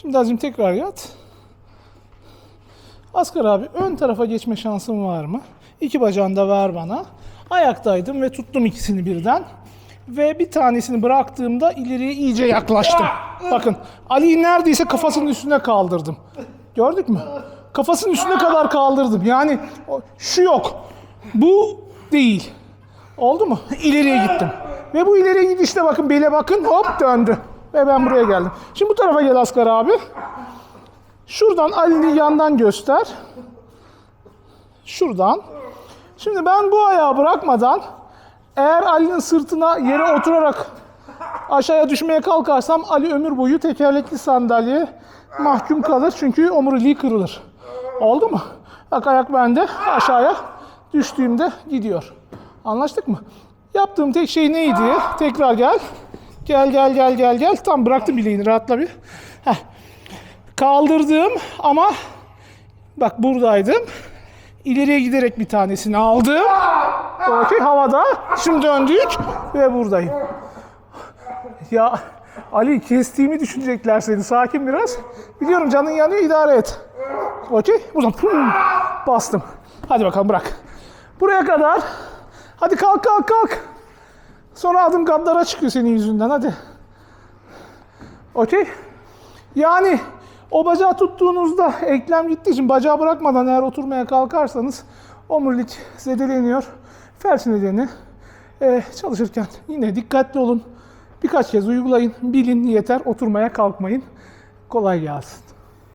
Şimdi Azim tekrar yat. Asgar abi ön tarafa geçme şansın var mı? İki bacağını da ver bana. Ayaktaydım ve tuttum ikisini birden. Ve bir tanesini bıraktığımda ileriye iyice yaklaştım. Bakın Ali'yi neredeyse kafasının üstüne kaldırdım. Gördük mü? Kafasının üstüne kadar kaldırdım. Yani şu yok. Bu değil. Oldu mu? İleriye gittim. Ve bu ileriye gidişte bakın bele bakın hop döndü. Ve ben buraya geldim. Şimdi bu tarafa gel Asgar abi. Şuradan Ali'nin yandan göster. Şuradan. Şimdi ben bu ayağı bırakmadan eğer Ali'nin sırtına yere oturarak aşağıya düşmeye kalkarsam Ali ömür boyu tekerlekli sandalyeye mahkum kalır. Çünkü omuriliği kırılır. Oldu mu? Bak ayak bende aşağıya düştüğümde gidiyor. Anlaştık mı? Yaptığım tek şey neydi? Tekrar gel. Gel gel gel gel gel. Tam bıraktım bileğini rahatla bir. Heh. Kaldırdım ama bak buradaydım. İleriye giderek bir tanesini aldım. Okey havada. Şimdi döndük ve buradayım. Ya Ali kestiğimi düşünecekler seni. Sakin biraz. Biliyorum canın yanıyor idare et. Okey. Buradan pum, bastım. Hadi bakalım bırak. Buraya kadar. Hadi kalk kalk kalk. Sonra adım katlara çıkıyor senin yüzünden hadi. Okey. Yani o bacağı tuttuğunuzda eklem gittiği için bacağı bırakmadan eğer oturmaya kalkarsanız omurilik zedeleniyor. Felç nedeni e, çalışırken yine dikkatli olun. Birkaç kez uygulayın. Bilin yeter. Oturmaya kalkmayın. Kolay gelsin.